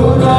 돌아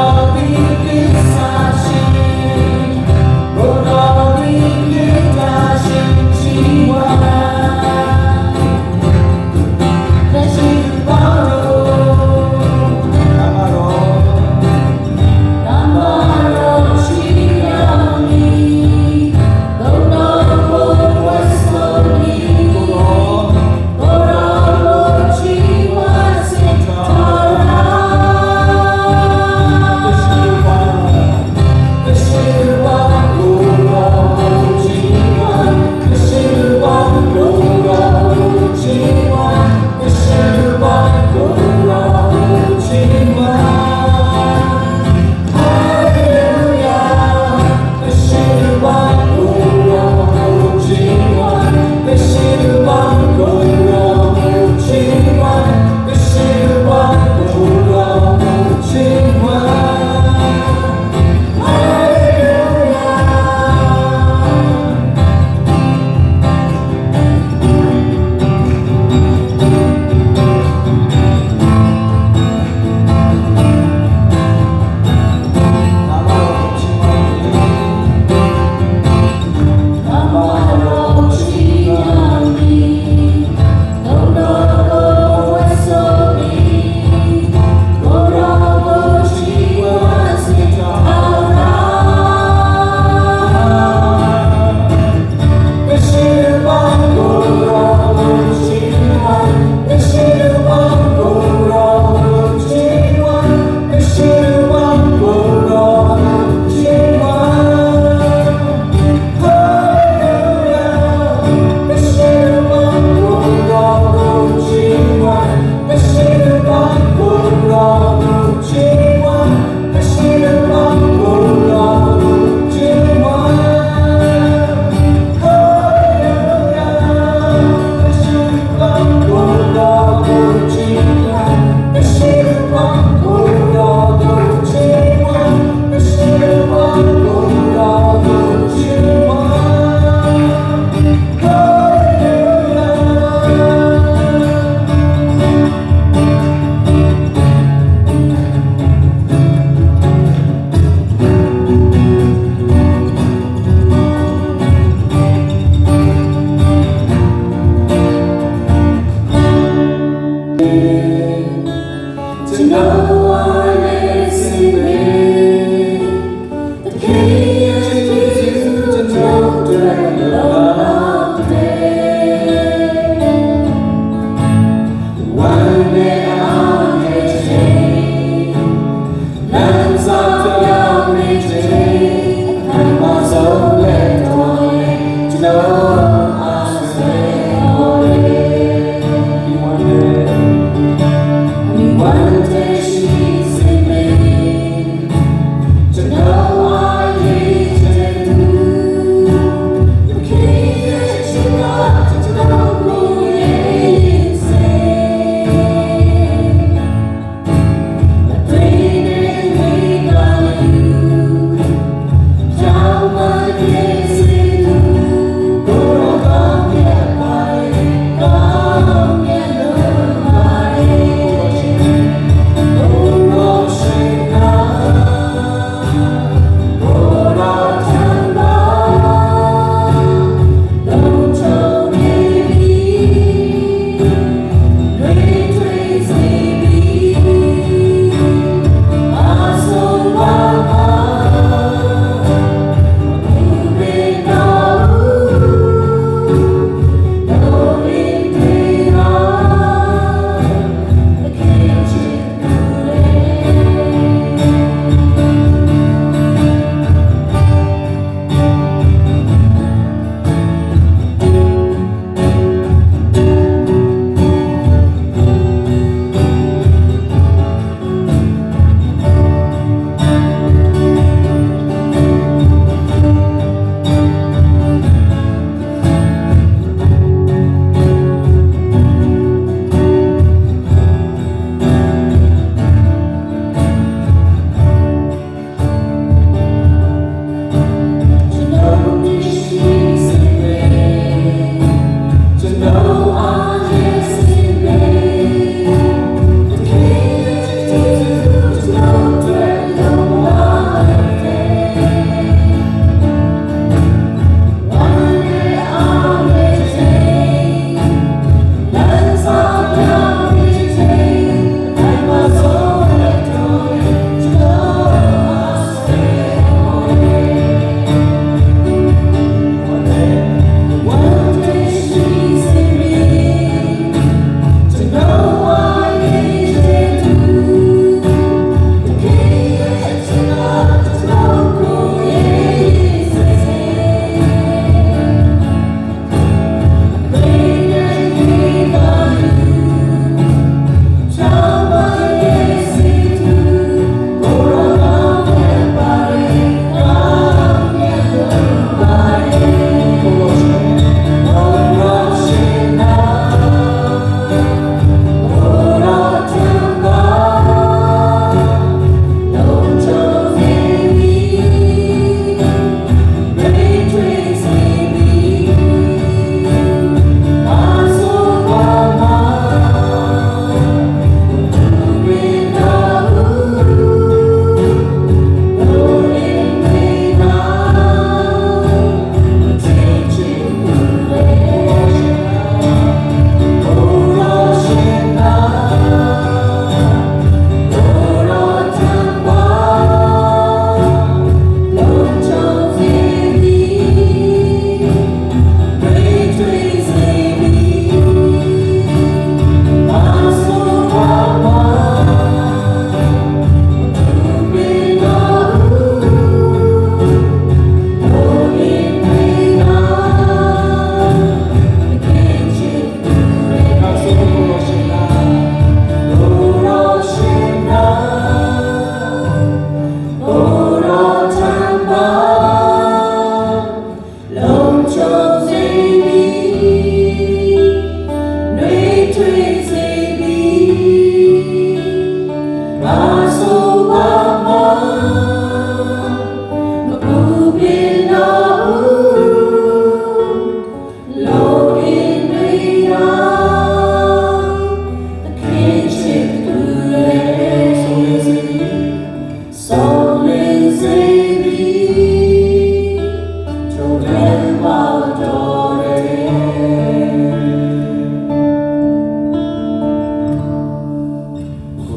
world.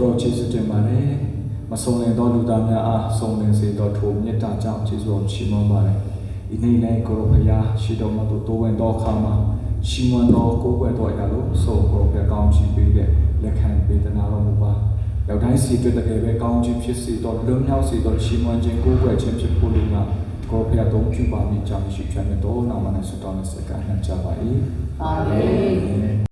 တော်ကျေးဇူးတင်ပါတယ်။မဆုံးလင်သောလူသားများအားဆုံးလင်စေသောထိုမေတ္တာကြောင့်ကျေးဇူးတော်ချီးမွမ်းပါတယ်။ဤနေ့လည်းကိုရောဖရာရှိတော်မသူတိုးဝင်သောအခါမှာရှိမွန်သောကိုယ်ွယ်တော်အရာလို့ဆိုကိုရောဖရာကောင်းချီးပေးတဲ့လက်ခံပေးသနာတော်မူပါ။ရောက်တိုင်းစီတွေ့တဲ့ပဲကောင်းချီးဖြစ်စေသောလွန်မြောက်စေသောရှိမွန်ခြင်းကိုယ်ွယ်ခြင်းဖြစ်ဖို့လို့မှာကိုယ်ဖရာသုံးပြုပါမိကြောင်းရှိချမ်းတော်နာမနဲ့ဆုတောင်းဆက်ကအနှံ့ကြပါ၏။အာမင်။